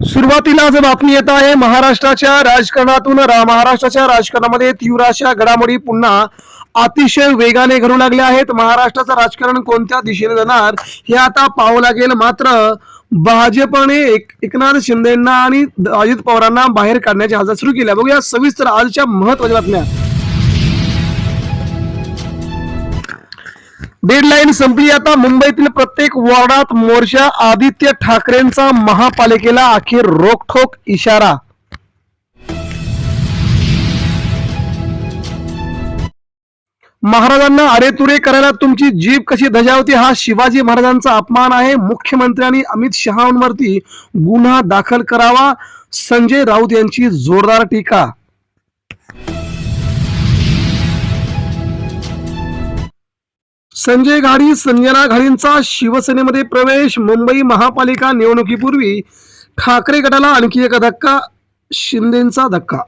सुरुवातीला आज बातमी येत आहे महाराष्ट्राच्या राजकारणातून रा- महाराष्ट्राच्या राजकारणामध्ये तीव्र अशा घडामोडी पुन्हा अतिशय वेगाने घडू लागल्या आहेत. महाराष्ट्राचं राजकारण कोणत्या दिशेने जाणार हे आता पाहावं लागेल. मात्र भाजपने एक एकनाथ शिंदेना आणि अजित पवारांना बाहेर काढण्याची हालचाल सुरू केल्या बघूया सविस्तर आजच्या महत्त्वाच्या बातम्या. डेडलाईन संपली. आता मुंबईतील प्रत्येक वॉर्डात मोर्चा आदित्य ठाकरेंचा महापालिकेला अखेर रोखठोक इशारा. महाराजांना अरेतुरे करायला तुमची जीभ कशी धजावते हा शिवाजी महाराजांचा अपमान आहे. मुख्यमंत्र्यांनी अमित शहांवरती गुन्हा दाखल करावा. संजय राऊत यांची जोरदार टीका. संजय घाडी संजना घाडींचा शिवसेनेमध्ये प्रवेश मुंबई महापालिका निवडणुकीपूर्वी ठाकरे गटाला आणखी एक धक्का शिंदेचा धक्का.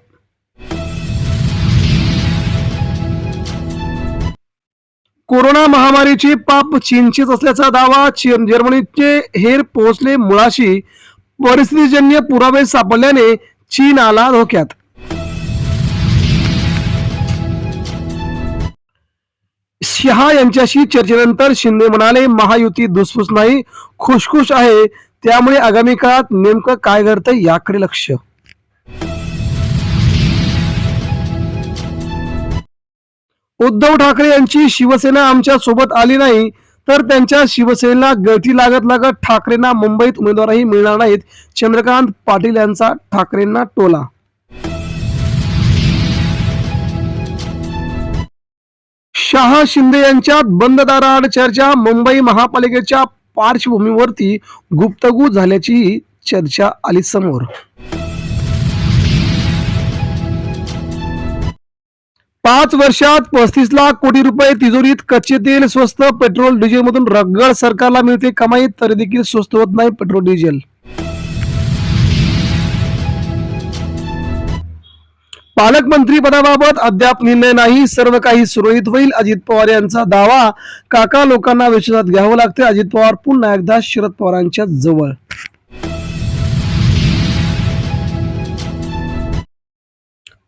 कोरोना महामारीची पाप चीनचीच असल्याचा दावा चीन जर्मनीचे हेर पोहोचले मुळाशी परिस्थितीजन्य पुरावे सापडल्याने चीन आला धोक्यात. शहा यांच्याशी चर्चेनंतर शिंदे म्हणाले महायुती दुसफूस नाही खुशखुश आहे. त्यामुळे आगामी काळात नेमकं काय घडतंय याकडे लक्ष. उद्धव ठाकरे यांची शिवसेना आमच्यासोबत आली नाही तर त्यांच्या शिवसेनेला गळती लागत लागत ठाकरेंना मुंबईत उमेदवारही मिळणार नाहीत. चंद्रकांत पाटील यांचा ठाकरेंना टोला शहा शिंदे यांच्यात बंद दाराआड चर्चा मुंबई महापालिकेच्या पार्श्वभूमीवरती गुप्तगू झाल्याची चर्चा आली समोर. पाच वर्षात पस्तीस लाख कोटी रुपये तिजोरीत कच्चे तेल स्वस्त पेट्रोल डिझेलमधून रगड सरकारला मिळते कमाई तरी देखील स्वस्त होत नाही पेट्रोल डिझेल. पालकमंत्री पदाबाबत अद्याप निर्णय नाही. सर्व काही सुरळीत होईल. अजित पवार यांचा दावा काका लोकांना विश्वासात घ्यावं लागते अजित पवार पुन्हा एकदा शरद पवारांच्या जवळ.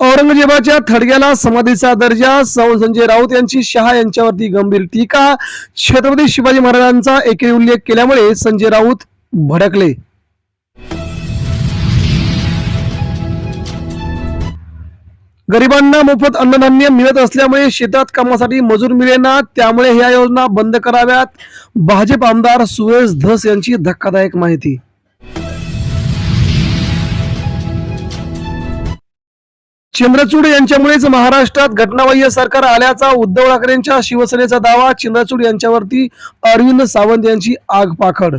औरंगजेबाच्या थडग्याला समाधीचा दर्जा संजय राऊत यांची शहा यांच्यावरती गंभीर टीका छत्रपती शिवाजी महाराजांचा एकेरी उल्लेख केल्यामुळे संजय राऊत भडकले. गरिबांना मोफत अन्नधान्य मिळत असल्यामुळे शेतात कामासाठी मजूर मिळेना. त्यामुळे ह्या योजना बंद कराव्यात. भाजप आमदार सुरेश धस यांची धक्कादायक माहिती. चंद्रचूड यांच्यामुळेच महाराष्ट्रात घटनाबाह्य सरकार आल्याचा उद्धव ठाकरेंच्या शिवसेनेचा दावा. चंद्रचूड यांच्यावरती अरविंद सावंत यांची आगपाखड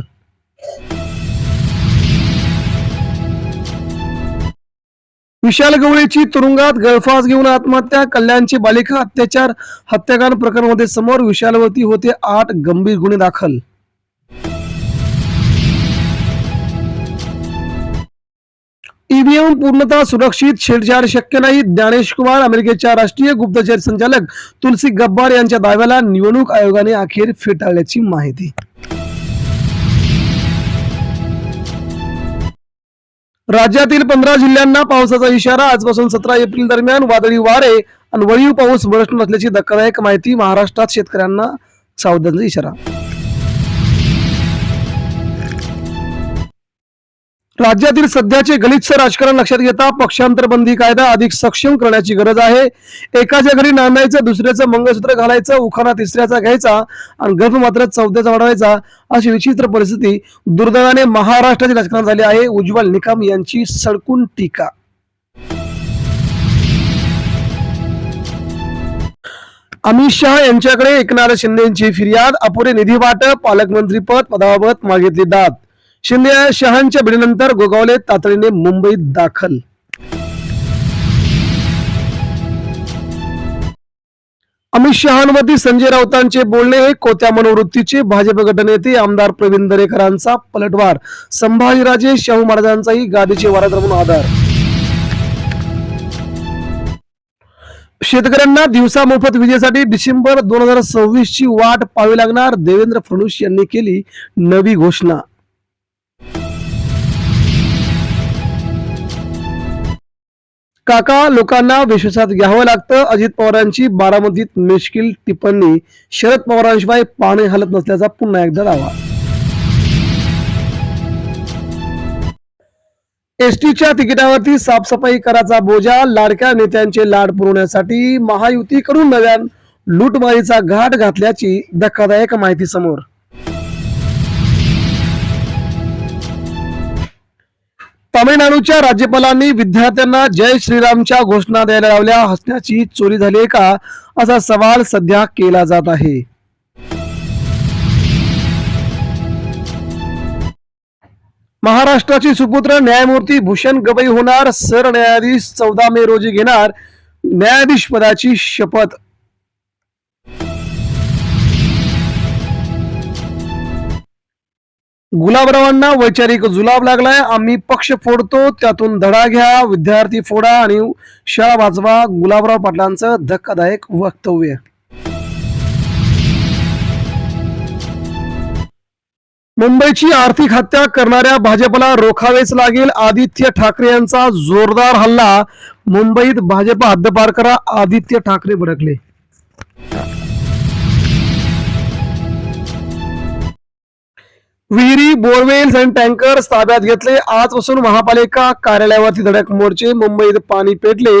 विशाल गवळीची तुरुंगात गळफास घेऊन आत्महत्या कल्याणची बालिका अत्याचार हत्याकांड प्रकरणामध्ये समोर विशालवरती होते आठ गंभीर गुन्हे दाखल. ईव्हीएम पूर्णतः सुरक्षित छेडछाड शक्य नाही. ज्ञानेश कुमार अमेरिकेच्या राष्ट्रीय गुप्तचर संचालक तुलसी गब्बार यांच्या दाव्याला निवडणूक आयोगाने अखेर फेटाळल्याची माहिती. राज्यातील पंधरा जिल्ह्यांना पावसाचा इशारा आजपासून सतरा एप्रिल दरम्यान वादळी वारे आणि वळीव पाऊस बरसणार असल्याची धक्कादायक माहिती महाराष्ट्रात शेतकऱ्यांना सावधानचा इशारा. राज्यातील सध्याचे गलिच्छ राजकारण लक्षात घेता पक्षांतर बंदी कायदा अधिक सक्षम करण्याची गरज आहे. एकाच्या घरी नांदायचं दुसऱ्याचं मंगळसूत्र घालायचं उखाणा तिसऱ्याचा घ्यायचा आणि गर्भ मात्र चौथ्याचा वाढवायचा अशी विचित्र परिस्थिती दुर्दैवाने महाराष्ट्राचे राजकारण झाली आहे. उज्ज्वल निकम यांची सडकून टीका. अमित शहा यांच्याकडे एकनाथ शिंदेची फिर्याद अपुरे निधी वाटप पालकमंत्रीपद पदाबाबत मागितली दाद. शिंदे शहांच्या भेटीनंतर गोगावले तातडीने मुंबईत दाखल. अमित शहांवरती संजय राऊतांचे बोलणे हे कोत्या मनोवृत्तीचे भाजप गटनेते आमदार प्रवीण दरेकरांचा पलटवार संभाजीराजे शाहू महाराजांचाही गादीचे वारा म्हणून आधार शेतकऱ्यांना दिवसा मोफत विजेसाठी डिसेंबर दोन हजार सव्वीस ची वाट पाहावी लागणार देवेंद्र फडणवीस यांनी केली नवी घोषणा. काका लोकांना विश्वासात घ्यावं लागतं. अजित पवारांची बारामतीत मिश्किल टिप्पणी. शरद पवारांशिवाय पाणी हलत नसल्याचा पुन्हा एकदा दावा. एसटीच्या तिकिटावरती साफसफाई कराचा बोजा. लाडक्या नेत्यांचे लाड पुरवण्यासाठी महायुतीकडून नव्यान लूटमारीचा घाट घातल्याची धक्कादायक माहिती समोर. तामिळनाडूच्या राज्यपालांनी विद्यार्थ्यांना जय श्रीरामच्या घोषणा द्यायला लावल्या. हसण्याची चोरी झाली आहे का? असा सवाल सध्या केला जात आहे. महाराष्ट्राची सुपुत्र न्यायमूर्ती भूषण गवई होणार. सरन्यायाधीश चौदा मे रोजी घेणार. न्यायाधीश पदाची शपथ गुलाबरावांना वैचारिक जुलाब लागलाय. आम्ही पक्ष फोडतो त्यातून धडा घ्या. विद्यार्थी फोडा आणि शाळा वाचवा. गुलाबराव पाटलांचं धक्कादायक वक्तव्य. मुंबईची आर्थिक हत्या करणाऱ्या भाजपला रोखावेच लागेल आदित्य ठाकरे यांचा जोरदार हल्ला. मुंबईत भाजप हद्दपार करा आदित्य ठाकरे भडकले. विहिरी बोरवेल्स आणि टँकर्स ताब्यात घेतले. आजपासून महापालिका कार्यालयावरती धडक मोर्चे मुंबईत पाणी पेटले.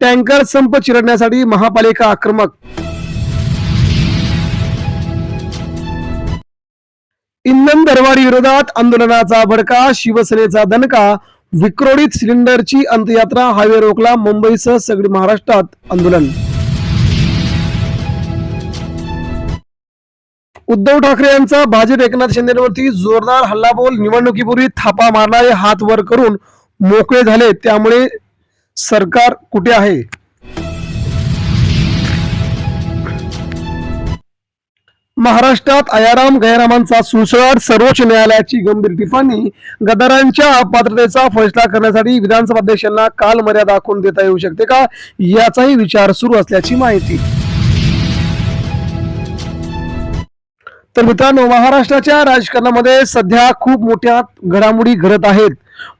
टँकर संप चिरडण्यासाठी महापालिका आक्रमक. इंधन दरवाढी विरोधात आंदोलनाचा भडका शिवसेनेचा दणका विक्रोडीत सिलेंडरची अंत्ययात्रा हायवे रोखला मुंबईसह सगळी महाराष्ट्रात आंदोलन. उद्धव ठाकरे यांचा भाजप एकनाथ शिंदेवरती जोरदार हल्लाबोल निवडणुकीपूर्वी थापा मारणारे हात वर करून मोकळे झाले. त्यामुळे सरकार कुठे आहे? महाराष्ट्रात अयाराम गैरामांचा सुळसुळाट सर्वोच्च न्यायालयाची गंभीर टिप्पणी. गदारांच्या अपात्रतेचा फैसला करण्यासाठी विधानसभा अध्यक्षांना काल मर्यादा दाखवून देता येऊ शकते का? याचाही विचार सुरू असल्याची माहिती. तर मित्रांनो महाराष्ट्राच्या राजकारणामध्ये सध्या खूप मोठ्या घडामोडी घडत आहेत.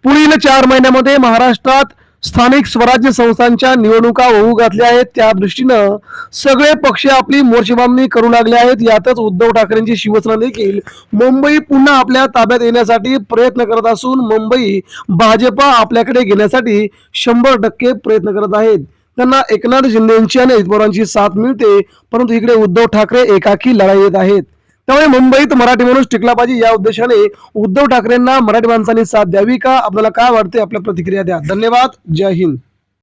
पुढील चार महिन्यामध्ये महाराष्ट्रात स्थानिक स्वराज्य संस्थांच्या निवडणुका होऊ घातल्या आहेत. त्या दृष्टीनं सगळे पक्ष आपली मोर्चेबांधणी करू लागले आहेत. यातच उद्धव ठाकरेंची शिवसेना देखील मुंबई पुन्हा आपल्या ताब्यात येण्यासाठी प्रयत्न करत असून मुंबई भाजपा आपल्याकडे घेण्यासाठी शंभर टक्के प्रयत्न करत आहेत. त्यांना एकनाथ शिंदेची आणि अजित पवारांची साथ मिळते परंतु इकडे उद्धव ठाकरे एकाकी लढाई येत आहेत. त्यामुळे मुंबईत मराठी माणूस टिकला पाहिजे या उद्देशाने उद्धव ठाकरेंना मराठी माणसांनी साथ द्यावी का? आपल्याला काय वाटते आपल्या प्रतिक्रिया द्या. धन्यवाद. जय हिंद.